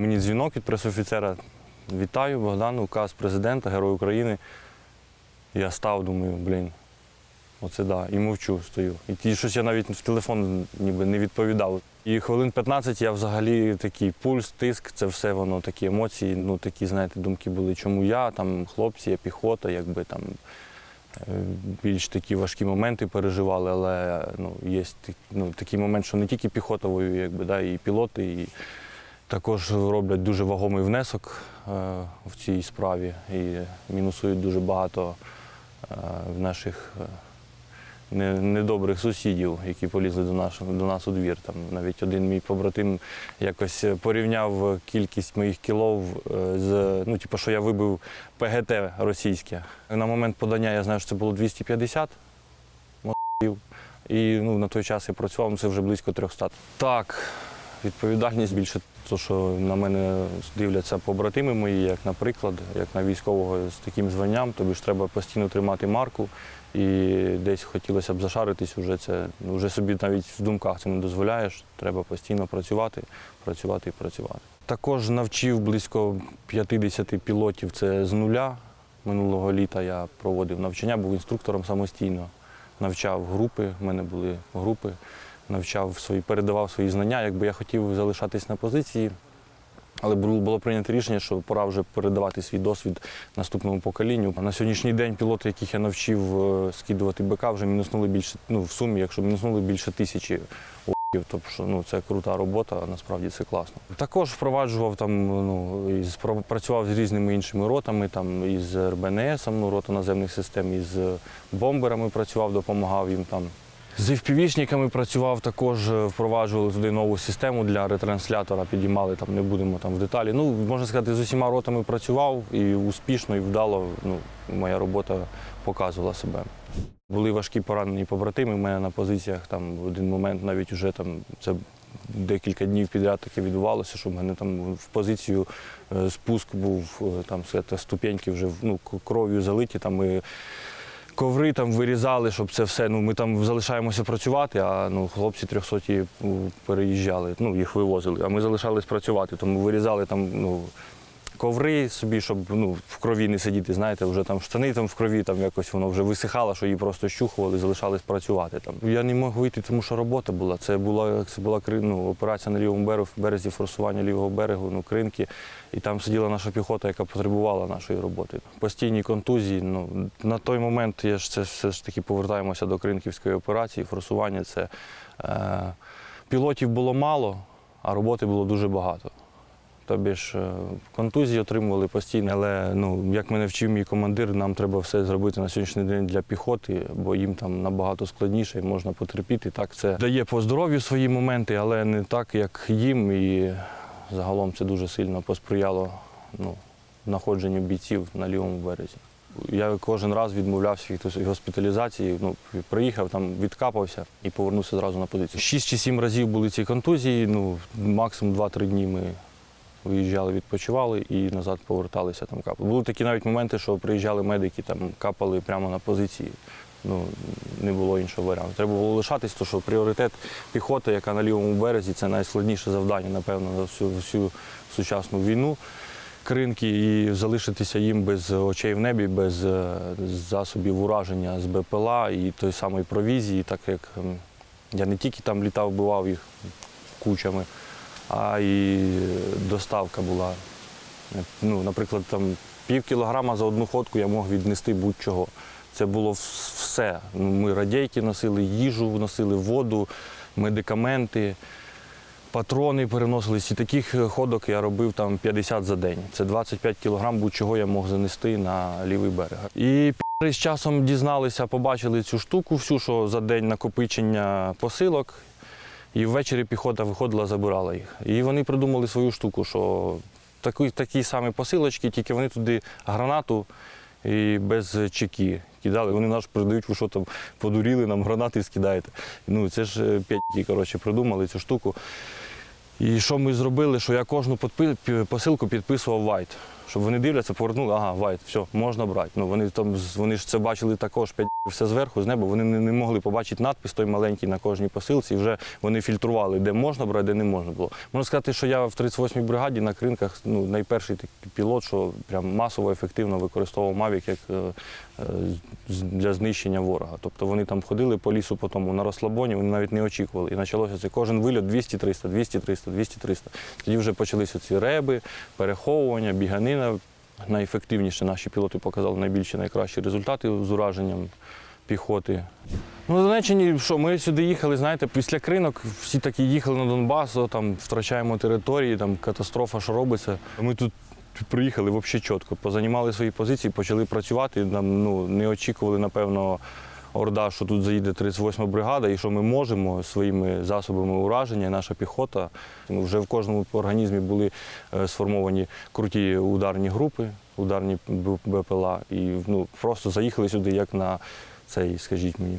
Мені дзвінок від пресофіцера. Вітаю, Богдан, указ президента, Герой України. Я став, думаю, блін, оце да. І мовчу стою. І щось я навіть в телефон ніби не відповідав. І хвилин 15 я взагалі такий пульс, тиск, це все воно такі емоції, ну такі, знаєте, думки були, чому я, там хлопці, я піхота, якби там е, більш такі важкі моменти переживали, але ну, є ну, такий момент, що не тільки піхота воює, якби, да, і пілоти, і також роблять дуже вагомий внесок е, в цій справі і мінусують дуже багато е, в наших е, недобрих сусідів, які полізли до, нашого, до нас у двір. Там навіть один мій побратим якось порівняв кількість моїх кілов з ну, типу, що я вибив ПГТ російське. На момент подання я знаю, що це було 250 мотів. І ну, на той час я працював, ну, це вже близько 300. Так, відповідальність більше, то, що на мене дивляться побратими мої, як наприклад, як на військового з таким званням, тобі ж треба постійно тримати марку. І десь хотілося б зашаритись, вже це вже собі навіть в думках це не дозволяєш. Треба постійно працювати, працювати і працювати. Також навчив близько 50 пілотів це з нуля. Минулого літа я проводив навчання, був інструктором самостійно. Навчав групи, в мене були групи, навчав свої, передавав свої знання. Якби я хотів залишатись на позиції, але було, прийнято рішення, що пора вже передавати свій досвід наступному поколінню. На сьогоднішній день пілоти, яких я навчив е, скидувати БК, вже мінуснули більше, ну в сумі, якщо мінуснули більше тисячі тобто ну, це крута робота, насправді це класно. Також впроваджував там, ну, і спро- працював з різними іншими ротами, там із РБНС, ну, рота наземних систем, із бомберами працював, допомагав їм там. З FPV-шниками працював також, е, впроваджували туди нову систему для ретранслятора, підіймали там, не будемо там в деталі. Ну, можна сказати, з усіма ротами працював і успішно, і вдало. Ну, моя робота показувала себе. Були важкі поранені побратими. У мене на позиціях там в один момент навіть вже там це декілька днів підряд таке відбувалося, що в мене там в позицію е, спуск був, е, там ступеньки вже ну, кров'ю залиті. Там ми коври там вирізали, щоб це все. Ну, ми там залишаємося працювати, а ну, хлопці 300 переїжджали, ну, їх вивозили, а ми залишались працювати. Тому вирізали там ну, коври собі, щоб ну, в крові не сидіти. Знаєте, вже там штани там в крові, там якось воно вже висихало, що її просто щухували, залишались працювати. Там. Я не мог вийти, тому що робота була. Це була, це була ну, операція на лівому березі форсування лівого берегу, ну, кринки. І там сиділа наша піхота, яка потребувала нашої роботи. Постійні контузії. Ну, на той момент я ж це все ж таки повертаємося до кринківської операції. Форсування це е, пілотів було мало, а роботи було дуже багато. Тобі ж е, контузії отримували постійно, але ну, як мене вчив мій командир, нам треба все зробити на сьогоднішній день для піхоти, бо їм там набагато складніше і можна потерпіти. Так, це дає по здоров'ю свої моменти, але не так, як їм. І загалом це дуже сильно посприяло ну, знаходженню бійців на лівому березі. Я кожен раз відмовлявся від госпіталізації. Ну, приїхав, там відкапався і повернувся зразу на позицію. Шість чи сім разів були ці контузії. Ну, максимум 2-3 дні ми виїжджали, відпочивали і назад поверталися там капали. Були такі навіть моменти, що приїжджали медики, там капали прямо на позиції. Ну, не було іншого варіанту. Треба було лишатись, тому що пріоритет піхоти, яка на лівому березі, це найскладніше завдання, напевно, за всю, всю сучасну війну. Кринки і залишитися їм без очей в небі, без е, засобів ураження з БПЛА і той самої провізії, так як я не тільки там літав, вбивав їх кучами, а і доставка була. Ну, наприклад, там пів кілограма за одну ходку я мог віднести будь-чого. Це було все. Ну, Ми радійки носили, їжу носили, воду, медикаменти, патрони переносились. І таких е, ходок я робив там 50 за день. Це 25 кілограм будь-чого я мог занести на лівий берег. І з часом дізналися, побачили цю штуку, всю, що за день накопичення посилок. І ввечері піхота виходила, забирала їх. І вони придумали свою штуку, що такі, такі самі посилочки, тільки вони туди гранату і без чеки кидали. Вони наш передають, ви що там подуріли, нам гранати скидаєте. Ну це ж е, п'ятки, коротше, придумали цю штуку. І що ми зробили, що я кожну посилку підписував вайт. Щоб вони дивляться, повернули, ага, вайт, все, можна брати. Ну, вони, там, вони ж це бачили також все зверху, з неба. Вони не, не могли побачити надпис той маленький на кожній посилці. І вже вони фільтрували, де можна брати, де не можна було. Можна сказати, що я в 38-й бригаді на кринках ну, найперший такий пілот, що прям масово ефективно використовував Мавік як е, е, для знищення ворога. Тобто вони там ходили по лісу по тому на розслабоні, вони навіть не очікували. І почалося це кожен вильот 200-300, 200-300, 200-300. Тоді вже почалися ці реби, переховування, біганина. Найефективніше наші пілоти показали найбільші найкращі результати з ураженням піхоти. Ну, на Донеччині, що ми сюди їхали, знаєте, після кринок всі такі їхали на Донбас, о, там втрачаємо території, там катастрофа, що робиться. Ми тут приїхали взагалі чітко, позанімали свої позиції, почали працювати. Нам ну, не очікували, напевно, Орда, що тут заїде 38 бригада, і що ми можемо своїми засобами ураження, наша піхота. Ну, Вже в кожному організмі були е, сформовані круті ударні групи, ударні БПЛА. І ну, просто заїхали сюди, як на цей, скажіть мені,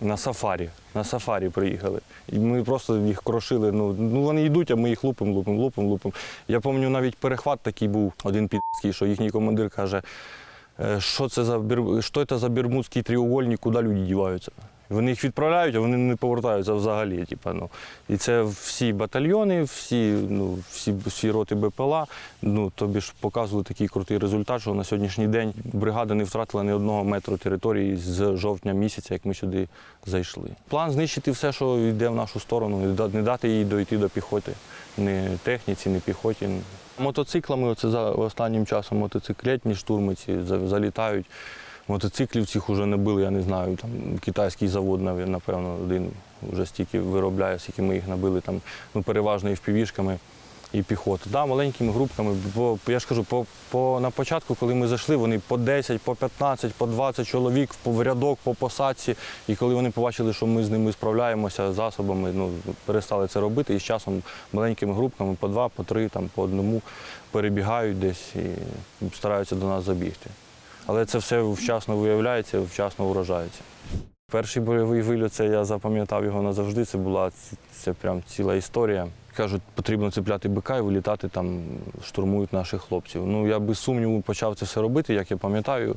на сафарі. На сафарі приїхали. І ми просто їх крошили. Ну, ну вони йдуть, а ми їх лупимо, лупимо, лупимо, лупимо. Я пам'ятаю, навіть перехват такий був один підський, що їхній командир каже, «Е, що це за що це за бермудський треугольник, куди люди діваються. Вони їх відправляють, а вони не повертаються взагалі. Типа, ну. І це всі батальйони, всі, ну, всі, всі роти БПЛА. Ну, тобі ж показували такий крутий результат, що на сьогоднішній день бригада не втратила ні одного метру території з жовтня місяця, як ми сюди зайшли. План знищити все, що йде в нашу сторону, не дати їй дойти до піхоти. Ні техніці, ні піхоті. Мотоциклами оце за останнім часом мотоциклетні штурмиці за- залітають. Мотоциклів цих вже не били, я не знаю. Там китайський завод, напевно, один вже стільки виробляє, скільки ми їх набили там, ну, переважно і впівішками, і піхоти. Да, маленькими групками. Бо я ж кажу, по, по, на початку, коли ми зайшли, вони по 10, по 15, по 20 чоловік в рядок, по посадці. І коли вони побачили, що ми з ними справляємося засобами, ну, перестали це робити. І з часом маленькими групками по два, по три, там, по одному перебігають десь і стараються до нас забігти. Але це все вчасно виявляється, вчасно вражається. Перший бойовий вильот, це я запам'ятав його назавжди. Це була це прям ціла історія. Кажуть, потрібно цепляти бика і вилітати там, штурмують наших хлопців. Ну я без сумніву почав це все робити, як я пам'ятаю.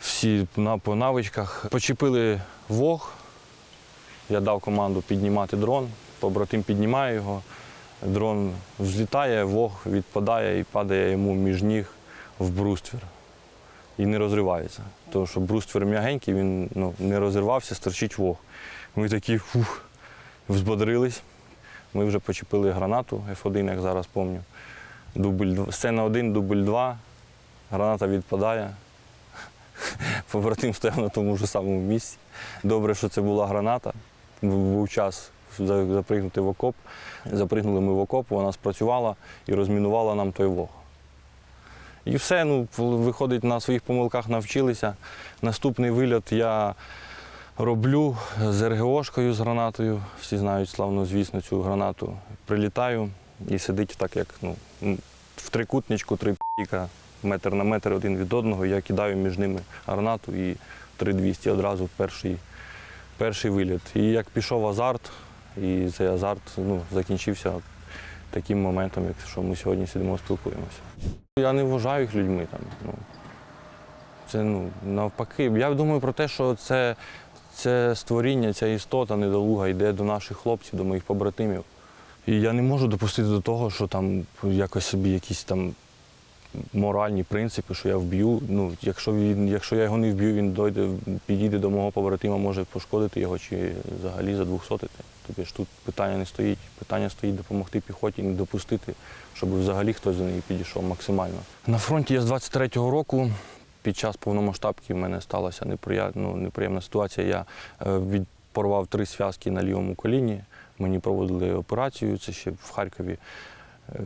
Всі на, по навичках почепили вог. Я дав команду піднімати дрон, побратим піднімає його. Дрон взлітає, вог відпадає і падає йому між ніг в бруствір і не розривається. Тому що бруствер м'ягенький, він ну, не розірвався, стерчить вог. Ми такі фух, взбодрились. Ми вже почепили гранату F1, як зараз пам'ятаю. Дубль, сцена 1, дубль 2, граната відпадає. Побратим стояв на тому ж самому місці. Добре, що це була граната. Був час запригнути в окоп. Запригнули ми в окоп, вона спрацювала і розмінувала нам той вог. І все, ну, виходить, на своїх помилках навчилися. Наступний вильот я роблю з РГОшкою, з гранатою. Всі знають славно, звісно, цю гранату. Прилітаю і сидить так, як ну, в трикутничку, три піка, метр на метр один від одного. Я кидаю між ними гранату і 3200 одразу перший, перший виліт. І як пішов азарт, і цей азарт ну, закінчився таким моментом, якщо ми сьогодні сидимо спілкуємося. Я не вважаю їх людьми. Там, ну. Це ну, навпаки. Я думаю про те, що це, це створіння, ця істота недолуга йде до наших хлопців, до моїх побратимів. І я не можу допустити до того, що там якось собі якісь там моральні принципи, що я вб'ю. Ну, якщо, він, якщо я його не вб'ю, він дойде, підійде до мого побратима, може пошкодити його чи взагалі задвухсотити. Тобто ж тут питання не стоїть. Питання стоїть допомогти піхоті, не допустити, щоб взагалі хтось до неї підійшов максимально. На фронті я з 23-го року. Під час повномасштабки в мене сталася неприємна, ну, неприємна ситуація. Я е, порвав три зв'язки на лівому коліні. Мені проводили операцію, це ще в Харкові. Е,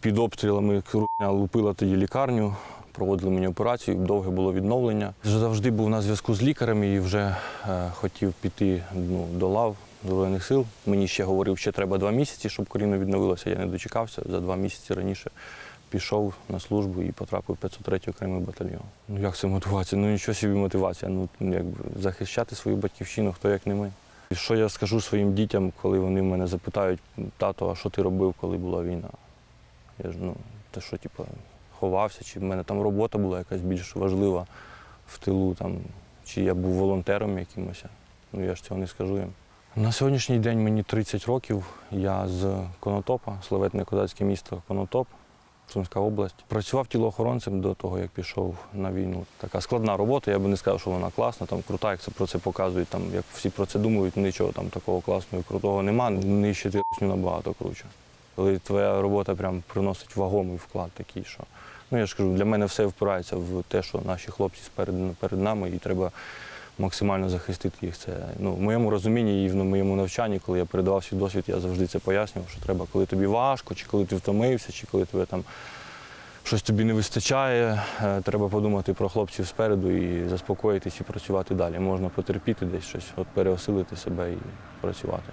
Під обстрілами лупила тоді лікарню, проводили мені операцію, довге було відновлення. Завжди був на зв'язку з лікарем і вже е, хотів піти ну, до лав Збройних сил. Мені ще говорив, що треба два місяці, щоб коліно відновилося. Я не дочекався. За два місяці раніше пішов на службу і потрапив в 503 окремий батальйон. Ну як це мотивація? Ну нічого собі мотивація. Ну якби захищати свою батьківщину, хто як не ми. І Що я скажу своїм дітям, коли вони мене запитають, тато, а що ти робив, коли була війна? Я ж ну, те, що типу, ховався, чи в мене там робота була якась більш важлива в тилу, там, чи я був волонтером якимось. Ну я ж цього не скажу їм. На сьогоднішній день мені 30 років. Я з Конотопа, славетне козацьке місто Конотоп, Сумська область. Працював тілоохоронцем до того, як пішов на війну. Така складна робота, я би не сказав, що вона класна, там крута, як це про це показують, там, як всі про це думають, нічого там такого класного і крутого нема. Нищити русню набагато круче. Коли твоя робота прям приносить вагомий вклад такий, що. Ну я ж кажу, для мене все впирається в те, що наші хлопці сперед, перед нами, і треба максимально захистити їх. Це ну, в моєму розумінні і в моєму навчанні, коли я передавав свій досвід, я завжди це пояснював, що треба, коли тобі важко, чи коли ти втомився, чи коли тебе там щось тобі не вистачає, е, треба подумати про хлопців спереду і заспокоїтись і працювати далі. Можна потерпіти десь щось, от переосилити себе і працювати.